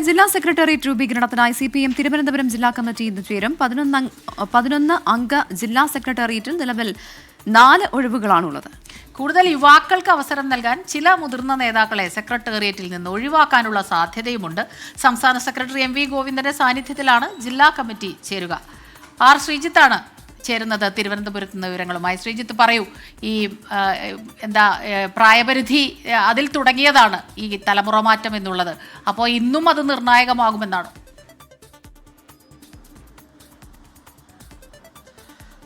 ജില്ലാ സെക്രട്ടേറിയറ്റ് രൂപീകരണത്തിനായി C P M Thiruvananthapuram ജില്ലാ കമ്മിറ്റി ഇന്ന് ചേരും. പതിനൊന്ന് പതിനൊന്ന് അംഗ ജില്ലാ സെക്രട്ടേറിയറ്റിൽ നിലവിൽ നാല് ഒഴിവുകളാണുള്ളത്. കൂടുതൽ യുവാക്കൾക്ക് അവസരം നൽകാൻ ചില മുതിർന്ന നേതാക്കളെ സെക്രട്ടേറിയറ്റിൽ നിന്ന് ഒഴിവാക്കാനുള്ള സാധ്യതയുമുണ്ട്. സംസ്ഥാന സെക്രട്ടറി എം വി ഗോവിന്ദന്റെ സാന്നിധ്യത്തിലാണ് ജില്ലാ കമ്മിറ്റി ചേരുക. ആർ ശ്രീജിത്താണ് ചേരുന്നത് തിരുവനന്തപുരത്ത് നിന്ന് വിവരങ്ങളുമായി. ശ്രീജിത്ത് പറയൂ ഈ എന്താ പ്രായപരിധി അതിൽ തുടങ്ങിയതാണ് ഈ തലമുറ മാറ്റം എന്നുള്ളത്. അപ്പോൾ ഇന്നും അത് നിർണായകമാകുമെന്നാണ്?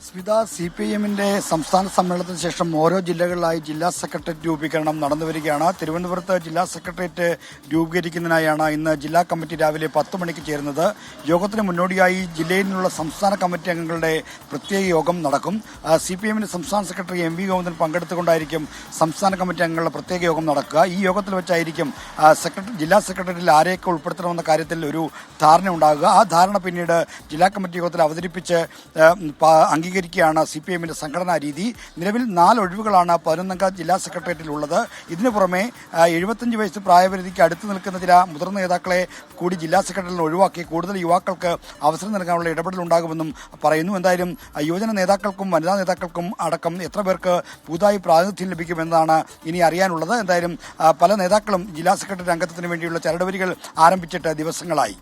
സ്മിത സി പി എമ്മിന്റെ സംസ്ഥാന സമ്മേളനത്തിന് ശേഷം ഓരോ ജില്ലകളിലായി ജില്ലാ സെക്രട്ടേറിയറ്റ് രൂപീകരണം നടന്നു വരികയാണ്. തിരുവനന്തപുരത്ത് ജില്ലാ സെക്രട്ടേറിയറ്റ് രൂപീകരിക്കുന്നതിനായാണ് ഇന്ന് ജില്ലാ കമ്മിറ്റി രാവിലെ പത്ത് മണിക്ക് ചേരുന്നത്. യോഗത്തിന് മുന്നോടിയായി ജില്ലയിൽ നിന്നുള്ള സംസ്ഥാന കമ്മിറ്റി അംഗങ്ങളുടെ പ്രത്യേക യോഗം നടക്കും. സി പി എമ്മിന്റെ സംസ്ഥാന സെക്രട്ടറി എം വി ഗോവിന്ദൻ പങ്കെടുത്തുകൊണ്ടായിരിക്കും സംസ്ഥാന കമ്മിറ്റി അംഗങ്ങളുടെ പ്രത്യേക യോഗം നടക്കുക. ഈ യോഗത്തിൽ വെച്ചായിരിക്കും സെക്രട്ടറി ജില്ലാ സെക്രട്ടറിയിൽ ആരെയൊക്കെ ഉൾപ്പെടുത്തണമെന്ന കാര്യത്തിൽ ഒരു ധാരണ ഉണ്ടാകുക. ആ ധാരണ പിന്നീട് ജില്ലാ കമ്മിറ്റി യോഗത്തിൽ അവതരിപ്പിച്ച് ആ, അംഗീകരിക്കുകയാണ് സി പി എമ്മിന്റെ സംഘടനാ രീതി. നിലവിൽ നാല് ഒഴിവുകളാണ് പതിനൊന്നംഗ ജില്ലാ സെക്രട്ടേറിയറ്റിൽ ഉള്ളത്. ഇതിനു പുറമെ എഴുപത്തഞ്ച് വയസ്സ് പ്രായപരിധിക്ക് അടുത്ത് നിൽക്കുന്ന ചില മുതിർന്ന നേതാക്കളെ കൂടി ജില്ലാ സെക്രട്ടറിയിൽ ഒഴിവാക്കി കൂടുതൽ യുവാക്കൾക്ക് അവസരം നൽകാനുള്ള ഇടപെടൽ ഉണ്ടാകുമെന്നും പറയുന്നു. എന്തായാലും യുവജന നേതാക്കൾക്കും വനിതാ നേതാക്കൾക്കും അടക്കം എത്ര പേർക്ക് പുതുതായി പ്രാതിനിധ്യം ലഭിക്കുമെന്നാണ് ഇനി അറിയാനുള്ളത്. എന്തായാലും പല നേതാക്കളും ജില്ലാ സെക്രട്ടറി അംഗത്വത്തിന് വേണ്ടിയുള്ള ചരടുവരികൾ ആരംഭിച്ചിട്ട് ദിവസങ്ങളായി.